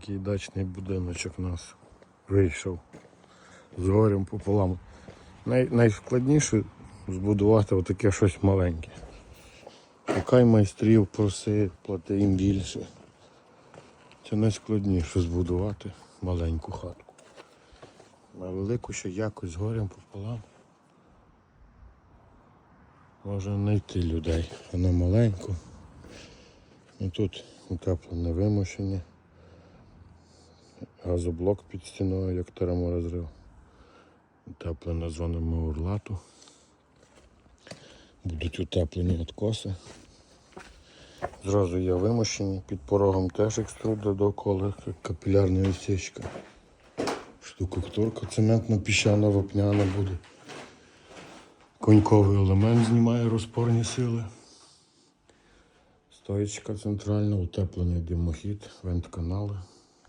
Такий дачний будиночок у нас вийшов з горем пополам. Най, найскладніше збудувати отаке щось маленьке. Шукай майстрів, проси, плати їм більше. Це найскладніше збудувати маленьку хатку. На велику ще якось з горем пополам. Може знайти людей, а на маленьку. І тут утеплене вимушення. Газоблок під стіною, як терморозрив. Утеплена зона маурлату. Будуть утеплені откоси. Зразу є вимощені, під порогом теж екструда довкола, капілярна відсічка. Штукатурка цементно-піщана вапняна буде. Коньковий елемент знімає розпорні сили. Стоїчка центральна, утеплений димохід, вентканали.